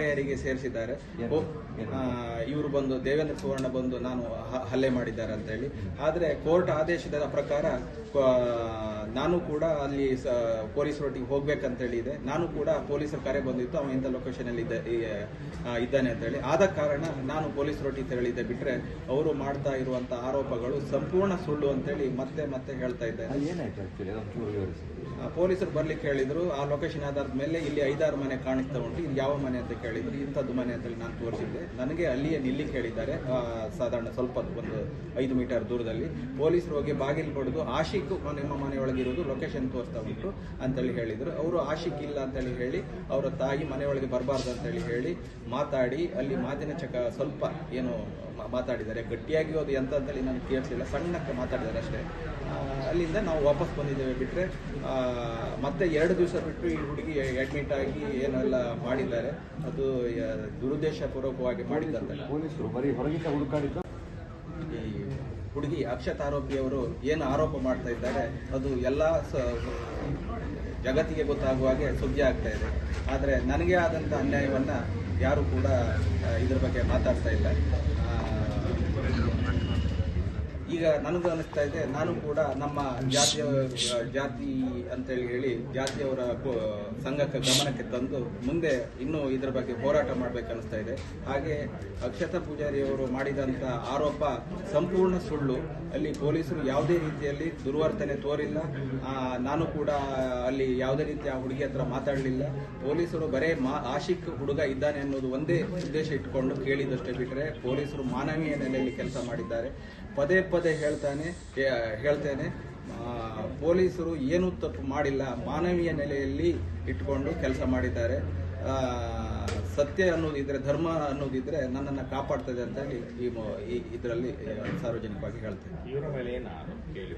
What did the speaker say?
ಎಫ್ಐಆರ್ಗೆ ಸೇರಿಸಿದ್ದಾರೆ. ಇವರು ಬಂದು ದೇವೇಂದ್ರ ಸುವರ್ಣ ಬಂದು ನಾನು ಹಲ್ಲೆ ಮಾಡಿದ್ದಾರೆ ಅಂತ ಹೇಳಿ. ಆದ್ರೆ ಕೋರ್ಟ್ ಆದೇಶದ ಪ್ರಕಾರ ನಾನು ಕೂಡ ಅಲ್ಲಿ ಪೊಲೀಸರೊಟ್ಟಿಗೆ ಹೋಗ್ಬೇಕಂತ ಹೇಳಿ ಇದೆ. ನಾನು ಕೂಡ ಪೊಲೀಸರ ಕರೆ ಬಂದಿತ್ತು. ಅವನು ಇಂಥ ಲೊಕೇಶನ್ ಅಲ್ಲಿ ಇದ್ದ- ಇದ್ದಾನೆ ಅಂತ ಹೇಳಿ. ಆದ ಕಾರಣ ನಾನು ಪೊಲೀಸರೊಟ್ಟಿಗೆ ತೆರಳಿದ್ದೆ. ಬಿಟ್ರೆ ಅವರು ಮಾಡ್ತಾ ಇರುವಂತ ಆರೋಪಗಳು ಸಂಪೂರ್ಣ ಸುಳ್ಳು ಅಂತ ಹೇಳಿ ಮತ್ತೆ ಮತ್ತೆ ಹೇಳ್ತಾ ಇದ್ದಾರೆ ಪೊಲೀಸರು ಬರ್ಲಿಕ್ಕೆ ಹೇಳಿದ್ರು. ಆ ಲೊಕೇಶನ್ ಆಧಾರದ ಮೇಲೆ ಇಲ್ಲಿ ಐದಾರು ಮನೆ ಕಾಣಿಸ್ತಾ ಉಂಟು. ಇದು ಯಾವ ಮನೆ ಅಂತ ಕೇಳಿದ್ರು ಇಂಥದ್ದು ಮನೆ ಅಂತೇಳಿ ನಾನು ತೋರಿಸಿದ್ದೆ. ನನಗೆ ಅಲ್ಲಿಯೇ ನಿಲ್ಲಿಕ್ಕೆ ಹೇಳಿದ್ದಾರೆ. ಸಾಧಾರಣ ಸ್ವಲ್ಪ ಒಂದು ಐದು ಮೀಟರ್ ದೂರದಲ್ಲಿ. ಪೊಲೀಸರು ಹೋಗಿ ಬಾಗಿಲು ಹೊಡೆದು ಆಶಿಕ್ ನಿಮ್ಮ ಮನೆಯೊಳಗಿರೋದು ಲೊಕೇಶನ್ ತೋರಿಸ್ತಾ ಉಂಟು ಅಂತೇಳಿ ಹೇಳಿದರು. ಅವರು ಆಶಿಕ್ ಇಲ್ಲ ಅಂತೇಳಿ ಹೇಳಿ, ಅವರ ತಾಯಿ ಮನೆಯೊಳಗೆ ಬರಬಾರ್ದು ಅಂತೇಳಿ ಹೇಳಿ ಮಾತಾಡಿ, ಅಲ್ಲಿ ಮಾತಿನ ಚಕ ಸ್ವಲ್ಪ ಏನು ಮಾತಾಡಿದ್ದಾರೆ. ಗಟ್ಟಿಯಾಗಿ ಅದು ಎಂತ ಅಂತೇಳಿ ನಾನು ಕೇಳಿಸಲಿಲ್ಲ ಸಣ್ಣಕ್ಕೆ ಮಾತಾಡಿದ್ದಾರೆ ಅಷ್ಟೇ. ಅಲ್ಲಿಂದ ನಾವು ವಾಪಸ್ ಬಂದಿದ್ದೇವೆ ಬಿಟ್ಟರೆ ಮತ್ತೆ ಎರಡು ದಿವಸ ಬಿಟ್ಟು ಈ ಹುಡುಗಿ ಅಡ್ಮಿಟ್ ಆಗಿ ಏನೆಲ್ಲ ಮಾಡಿದ್ದಾರೆ, ಅದು ಯ- ದುರುದ್ದೇಶಪೂರ್ವಕವಾಗಿ ಮಾಡಿದ್ದಂತಲ್ಲ. ಪೊಲೀಸರು ಬರೀ ಹೊರಗಿಂದ ಹುಡುಕಾಡಿದ್ದು? ಈ ಹುಡುಗಿ ಅಕ್ಷತ್ ಆರೋಪಿಯವರು ಏನು ಆರೋಪ ಮಾಡ್ತಾ ಇದ್ದಾರೆ ಅದು ಎಲ್ಲ ಜಗತ್ತಿಗೆ ಗೊತ್ತಾಗುವ ಹಾಗೆ ಸುದ್ದಿ ಆಗ್ತಾ ಇದೆ. ಆದರೆ ನನಗೆ ಆದಂಥ ಅನ್ಯಾಯವನ್ನು ಯಾರು ಕೂಡ ಇದ್ರ ಬಗ್ಗೆ ಮಾತಾಡ್ತಾ ಇಲ್ಲ. ಈಗ ನನಗೂ ಅನಿಸ್ತಾ ಇದೆ, ನಾನು ಕೂಡ ನಮ್ಮ ಜಾತಿಯ, ಜಾತಿ ಅಂತೇಳಿ ಹೇಳಿ ಜಾತಿಯವರ ಸಂಘಕ್ಕೆ ಗಮನಕ್ಕೆ ತಂದು ಮುಂದೆ ಇನ್ನೂ ಇದರ ಬಗ್ಗೆ ಹೋರಾಟ ಮಾಡ್ಬೇಕು ಅನಿಸ್ತಾ ಇದೆ. ಹಾಗೆ ಅಕ್ಷತಾ ಪೂಜಾರಿ ಅವರು ಮಾಡಿದಂತ ಆರೋಪ ಸಂಪೂರ್ಣ ಸುಳ್ಳು. ಅಲ್ಲಿ ಪೊಲೀಸರು ಯಾವುದೇ ರೀತಿಯಲ್ಲಿ ದುರ್ವರ್ತನೆ ತೋರಿಲ್ಲ. ನಾನು ಕೂಡ ಅಲ್ಲಿ ಯಾವುದೇ ರೀತಿ ಆ ಹುಡುಗಿ ಹತ್ರ ಮಾತಾಡಲಿಲ್ಲ. ಪೊಲೀಸರು ಬರೇ ಮಾ, ಆಶಿಕ್ ಹುಡುಗ ಇದ್ದಾನೆ ಅನ್ನೋದು ಒಂದೇ ಉದ್ದೇಶ ಇಟ್ಕೊಂಡು ಕೇಳಿದಷ್ಟೇ ಬಿಟ್ಟರೆ ಪೊಲೀಸರು ಮಾನವೀಯ ನೆಲೆಯಲ್ಲಿ ಕೆಲಸ ಮಾಡಿದ್ದಾರೆ. ಪದೇ ಪದೇ ಹೇಳ್ತಾನೆ ಹೇಳ್ತೇನೆ ಆ, ಪೊಲೀಸರು ಏನೂ ತಪ್ಪು ಮಾಡಿಲ್ಲ. ಮಾನವೀಯ ನೆಲೆಯಲ್ಲಿ ಇಟ್ಕೊಂಡು ಕೆಲಸ ಮಾಡಿದ್ದಾರೆ. ಸತ್ಯ ಅನ್ನೋದಿದ್ರೆ ಧರ್ಮ ಅನ್ನೋದಿದ್ರೆ ನನ್ನನ್ನು ಕಾಪಾಡ್ತದೆ ಅಂತ ಹೇಳಿ ಈ ಇದರಲ್ಲಿ ಸಾರ್ವಜನಿಕವಾಗಿ ಹೇಳ್ತೇನೆ. ಇವರ ಮೇಲೆ ಏನು ಕೇಳಿ?